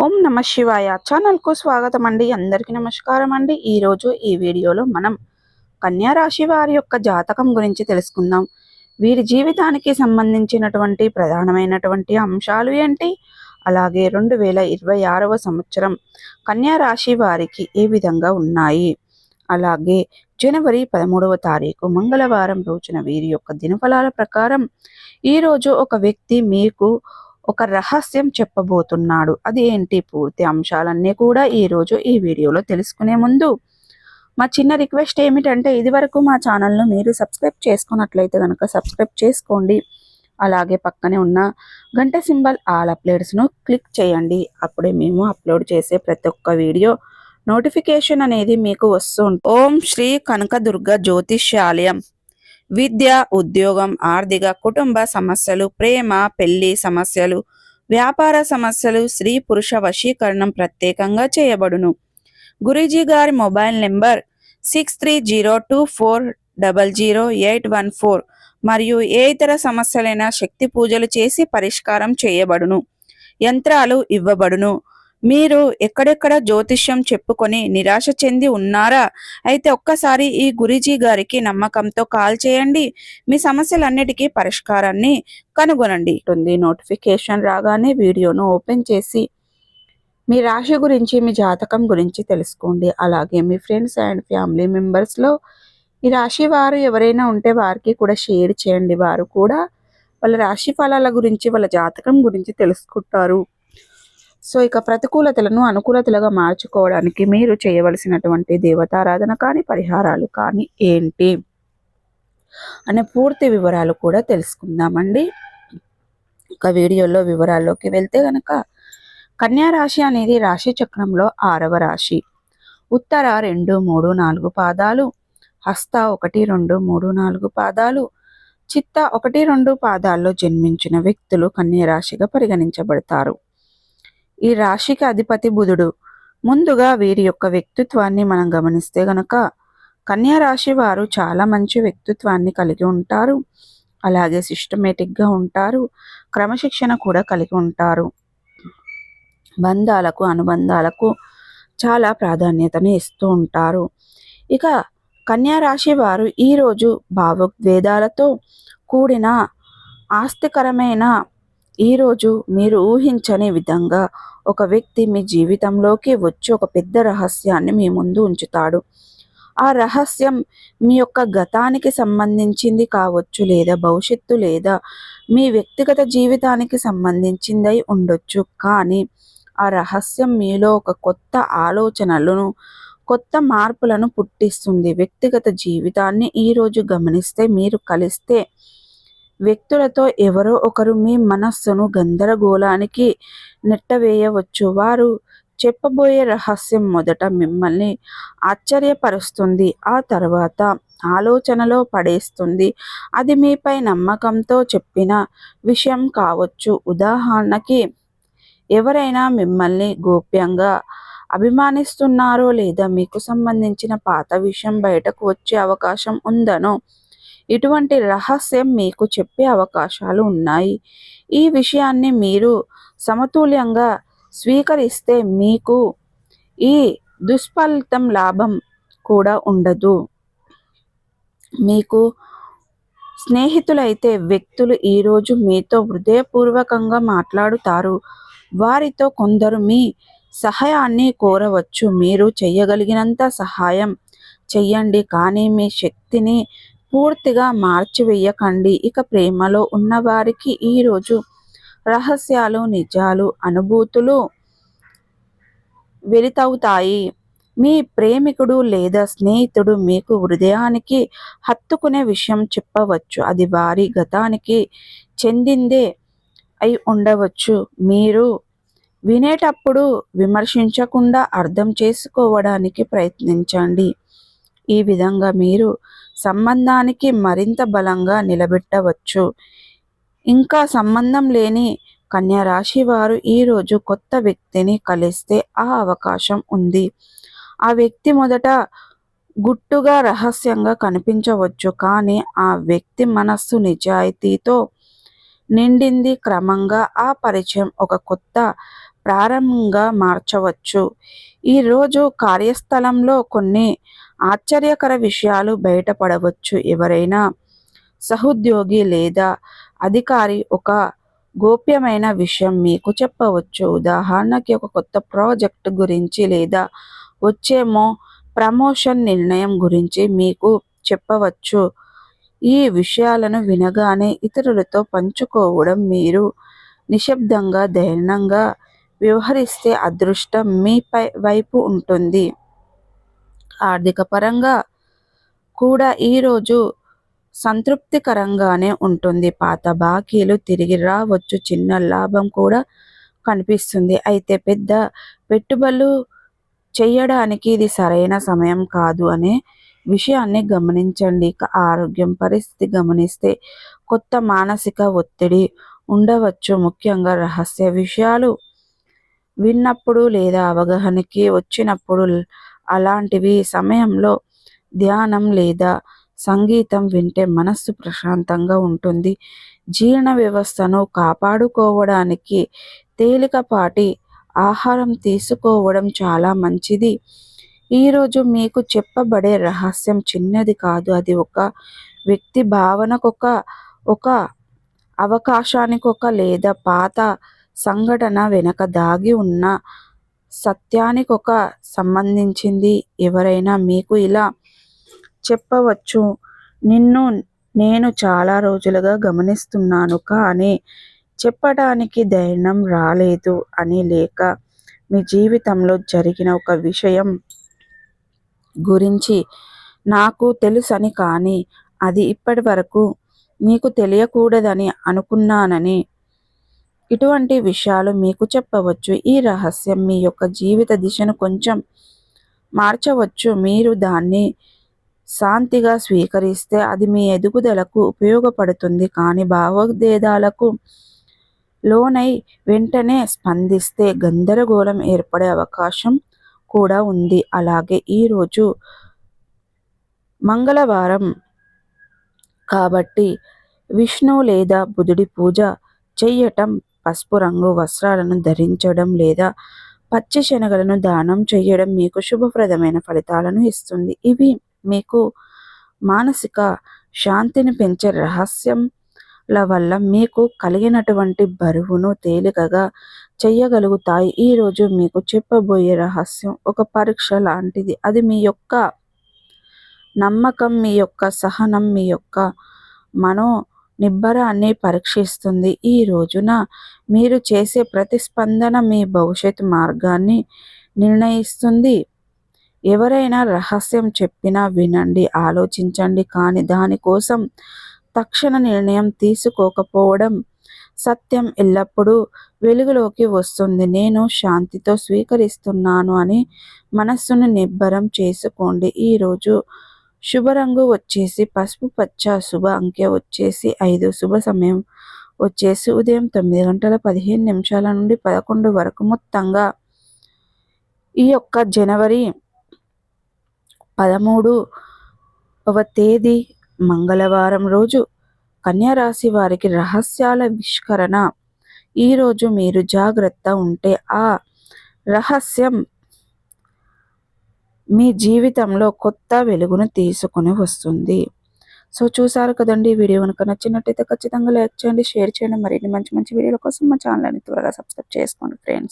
ఓం నమ శివాయ. ఛానల్కు స్వాగతం అండి. అందరికీ నమస్కారం అండి. ఈరోజు ఈ వీడియోలో మనం కన్యా రాశి వారి యొక్క జాతకం గురించి తెలుసుకుందాం. వీరి జీవితానికి సంబంధించినటువంటి ప్రధానమైనటువంటి అంశాలు ఏంటి? అలాగే రెండు వేల ఇరవై ఆరవ సంవత్సరం కన్యా రాశి వారికి ఏ విధంగా ఉన్నాయి? అలాగే జనవరి పదమూడవ తారీఖు మంగళవారం రోజున వీరి యొక్క దినఫలాల ప్రకారం ఈరోజు ఒక వ్యక్తి మీకు ఒక రహస్యం చెప్పబోతున్నాడు. అది ఏంటి? పూర్తి అంశాలన్నీ కూడా ఈరోజు ఈ వీడియోలో తెలుసుకునే ముందు మా చిన్న రిక్వెస్ట్ ఏమిటంటే ఇది వరకు మా ఛానల్ను మీరు సబ్స్క్రైబ్ చేసుకున్నట్లయితే కనుక సబ్స్క్రైబ్ చేసుకోండి. అలాగే పక్కనే ఉన్న గంట సింబల్ ఆల్ అప్లోడ్స్ను క్లిక్ చేయండి. అప్పుడే మేము అప్లోడ్ చేసే ప్రతి ఒక్క వీడియో నోటిఫికేషన్ అనేది మీకు వస్తుంది ఓం శ్రీ కనకదుర్గ జ్యోతిష్యాలయం. విద్య ఉద్యోగం ఆర్థిక కుటుంబ సమస్యలు ప్రేమ పెళ్ళి సమస్యలు వ్యాపార సమస్యలు స్త్రీ పురుష వశీకరణం ప్రత్యేకంగా చేయబడును. గురూజీ గారి mobile number six three zero two four double zero eight one four మరియు ఏ ఇతర సమస్యలైన శక్తి పూజలు చేసి పరిష్కారం చేయబడును. యంత్రాలు ఇవ్వబడును. మీరు ఎక్కడెక్కడ జ్యోతిష్యం చెప్పుకొని నిరాశ చెంది ఉన్నారా? అయితే ఒక్కసారి ఈ గురిజీ గారికి నమ్మకంతో కాల్ చేయండి. మీ సమస్యలన్నిటికీ పరిష్కారాన్ని కనుగొనండి. ఉంది నోటిఫికేషన్ రాగానే వీడియోను ఓపెన్ చేసి మీ రాశి గురించి మీ జాతకం గురించి తెలుసుకోండి. అలాగే మీ ఫ్రెండ్స్ అండ్ ఫ్యామిలీ మెంబర్స్లో ఈ రాశి వారు ఎవరైనా ఉంటే వారికి కూడా షేర్ చేయండి. వారు కూడా వాళ్ళ రాశి ఫలాల గురించి వాళ్ళ జాతకం గురించి తెలుసుకుంటారు. సో ఇక ప్రతికూలతలను అనుకూలతలుగా మార్చుకోవడానికి మీరు చేయవలసినటువంటి దేవతారాధన కానీ పరిహారాలు కానీ ఏంటి? అనే పూర్తి వివరాలు కూడా తెలుసుకుందామండి. ఒక వీడియోలో వివరాల్లోకి వెళ్తే కనుక కన్యా రాశి అనేది రాశి చక్రంలో ఆరవ రాశి. ఉత్తర రెండు మూడు నాలుగు పాదాలు హస్త ఒకటి రెండు మూడు నాలుగు పాదాలు చిత్త ఒకటి రెండు పాదాల్లో జన్మించిన వ్యక్తులు కన్యా రాశిగా పరిగణించబడతారు. ఈ రాశికి అధిపతి బుధుడు. ముందుగా వీరి యొక్క వ్యక్తిత్వాన్ని మనం గమనిస్తే గనక కన్యా రాశి వారు చాలా మంచి వ్యక్తిత్వాన్ని కలిగి ఉంటారు. అలాగే సిస్టమేటిక్గా ఉంటారు. క్రమశిక్షణ కూడా కలిగి ఉంటారు. బంధాలకు అనుబంధాలకు చాలా ప్రాధాన్యతను ఇస్తూ ఉంటారు. ఇక కన్యా రాశి వారు ఈరోజు భావోద్వేదాలతో కూడిన ఆస్తికరమైన ఈరోజు మీరు ఊహించని విధంగా ఒక వ్యక్తి మీ జీవితంలోకి వచ్చి ఒక పెద్ద రహస్యాన్ని మీ ముందు ఉంచుతాడు. ఆ రహస్యం మీ యొక్క గతానికి సంబంధించింది కావచ్చు లేదా భవిష్యత్తు లేదా మీ వ్యక్తిగత జీవితానికి సంబంధించిందై ఉండొచ్చు. కానీ ఆ రహస్యం మీలో ఒక కొత్త ఆలోచనలను కొత్త మార్పులను పుట్టిస్తుంది. వ్యక్తిగత జీవితాన్ని ఈరోజు గమనిస్తే మీరు కలిస్తే వ్యక్తులతో ఎవరో ఒకరు మీ మనస్సును గందరగోళానికి నెట్టవేయవచ్చు. వారు చెప్పబోయే రహస్యం మొదట మిమ్మల్ని ఆశ్చర్యపరుస్తుంది ఆ తర్వాత ఆలోచనలో పడేస్తుంది. అది మీపై నమ్మకంతో చెప్పిన విషయం కావచ్చు. ఉదాహరణకి ఎవరైనా మిమ్మల్ని గోప్యంగా అభిమానిస్తున్నారో లేదా మీకు సంబంధించిన పాత విషయం బయటకు వచ్చే అవకాశం ఉందనో ఇటువంటి రహస్యం మీకు చెప్పే అవకాశాలు ఉన్నాయి? ఈ విషయాన్ని మీరు సమతుల్యంగా స్వీకరిస్తే మీకు ఈ దుష్ఫలితం లాభం కూడా ఉండదు. మీకు స్నేహితులైతే వ్యక్తులు ఈరోజు మీతో హృదయపూర్వకంగా మాట్లాడుతారు. వారితో కొందరు మీ సహాయాన్ని కోరవచ్చు. మీరు చేయగలిగినంత సహాయం చెయ్యండి కానీ మీ శక్తిని పూర్తిగా మార్చివేయకండి. ఇక ప్రేమలో ఉన్నవారికి ఈరోజు రహస్యాలు నిజాలు అనుభూతులు వెలితవుతాయి. మీ ప్రేమికుడు లేదా స్నేహితుడు మీకు హృదయానికి హత్తుకునే విషయం చెప్పవచ్చు. అది వారి గతానికి చెందిందే అయి ఉండవచ్చు. మీరు వినేటప్పుడు విమర్శించకుండా అర్థం చేసుకోవడానికి ప్రయత్నించండి. ఈ విధంగా మీరు సంబంధానికి మరింత బలంగా నిలబెట్టవచ్చు. ఇంకా సంబంధం లేని కన్యా రాశి వారు ఈరోజు కొత్త వ్యక్తిని కలిస్తే ఆ అవకాశం ఉంది. ఆ వ్యక్తి మొదట గుట్టుగా రహస్యంగా కనిపించవచ్చు. కానీ ఆ వ్యక్తి మనస్సు నిజాయితీతో నిండింది క్రమంగా ఆ పరిచయం ఒక కొత్త ప్రారంభంగా మార్చవచ్చు. ఈరోజు కార్యస్థలంలో కొన్ని ఆశ్చర్యకర విషయాలు బయటపడవచ్చు. ఎవరైనా సహోద్యోగి లేదా అధికారి ఒక గోప్యమైన విషయం మీకు చెప్పవచ్చు. ఉదాహరణకి ఒక కొత్త ప్రాజెక్ట్ గురించి లేదా వచ్చేమో ప్రమోషన్ నిర్ణయం గురించి మీకు చెప్పవచ్చు. ఈ విషయాలను వినగానే ఇతరులతో పంచుకోవడం మీరు నిశ్శబ్దంగా ధైర్యంగా వ్యవహరిస్తే అదృష్టం మీపై వైపు ఉంటుంది. ఆర్థిక పరంగా కూడా ఈరోజు సంతృప్తికరంగానే ఉంటుంది. పాత బాకీలు తిరిగి రావచ్చు. చిన్న లాభం కూడా కనిపిస్తుంది. అయితే పెద్ద పెట్టుబడులు చేయడానికి ఇది సరైన సమయం కాదు అనే విషయాన్ని గమనించండి. ఆరోగ్యం పరిస్థితి గమనిస్తే కొత్త మానసిక ఒత్తిడి ఉండవచ్చు. ముఖ్యంగా రహస్య విషయాలు విన్నప్పుడు లేదా అవగాహనకి వచ్చినప్పుడు అలాంటివి సమయంలో ధ్యానం లేదా సంగీతం వింటే మనస్సు ప్రశాంతంగా ఉంటుంది. జీర్ణ వ్యవస్థను కాపాడుకోవడానికి తేలికపాటి ఆహారం తీసుకోవడం చాలా మంచిది. ఈరోజు మీకు చెప్పబడే రహస్యం చిన్నది కాదు. అది ఒక వ్యక్తి భావనకొక ఒక అవకాశానికొక లేదా పాత సంఘటన వెనక దాగి ఉన్న సత్యానికి ఒక సంబంధించింది ఎవరైనా మీకు ఇలా చెప్పవచ్చు. నిన్ను నేను చాలా రోజులుగా గమనిస్తున్నాను కానీ చెప్పడానికి ధైర్యం రాలేదు అని లేక మీ జీవితంలో జరిగిన ఒక విషయం గురించి నాకు తెలుసని కానీ అది ఇప్పటి వరకు మీకు తెలియకూడదని అనుకున్నానని ఇటువంటి విషయాలు మీకు చెప్పవచ్చు. ఈ రహస్యం మీ యొక్క జీవిత దిశను కొంచెం మార్చవచ్చు. మీరు దాన్ని శాంతిగా స్వీకరిస్తే అది మీ ఎదుగుదలకు ఉపయోగపడుతుంది. కానీ భావోద్వేదాలకు లోనై వెంటనే స్పందిస్తే గందరగోళం ఏర్పడే అవకాశం కూడా ఉంది. అలాగే ఈరోజు మంగళవారం కాబట్టి విష్ణు లేదా బుధుడి పూజ చెయ్యటం పసుపు రంగు వస్త్రాలను ధరించడం లేదా పచ్చి శనగలను దానం చేయడం మీకు శుభప్రదమైన ఫలితాలను ఇస్తుంది. ఇవి మీకు మానసిక శాంతిని పెంచే రహస్యంల వల్ల మీకు కలిగినటువంటి బరువును తేలికగా చేయగలుగుతాయి. ఈరోజు మీకు చెప్పబోయే రహస్యం ఒక పరీక్ష లాంటిది. అది మీ యొక్క నమ్మకం మీ యొక్క సహనం మీ యొక్క మనో నిబ్బరాన్ని పరీక్షిస్తుంది. ఈ రోజున మీరు చేసే ప్రతిస్పందన మీ భవిష్యత్ మార్గాన్ని నిర్ణయిస్తుంది. ఎవరైనా రహస్యం చెప్పినా వినండి ఆలోచించండి కానీ దానికోసం తక్షణ నిర్ణయం తీసుకోకపోవడం సత్యం ఎల్లప్పుడూ వెలుగులోకి వస్తుంది. నేను శాంతితో స్వీకరిస్తున్నాను అని మనస్సును నిబ్బరం చేసుకోండి. ఈరోజు శుభరంగు వచ్చేసి పసుపు పచ్చ శుభ అంకె వచ్చేసి ఐదు శుభ సమయం వచ్చేసి ఉదయం తొమ్మిది గంటల పదిహేను నిమిషాల నుండి పదకొండు వరకు మొత్తంగా ఈ యొక్క జనవరి పదమూడవ తేదీ మంగళవారం రోజు కన్యారాశి వారికి రహస్యాల విష్కరణ. ఈరోజు మీరు జాగ్రత్త ఉంటే ఆ రహస్యం మీ జీవితంలో కొత్త వెలుగును తీసుకొని వస్తుంది. సో చూసారు కదండి వీడియో కనుక నచ్చినట్టయితే ఖచ్చితంగా లైక్ చేయండి షేర్ చేయండి. మరిన్ని మంచి మంచి వీడియోల కోసం మా ఛానల్ని త్వరగా సబ్స్క్రైబ్ చేసుకోండి ఫ్రెండ్స్.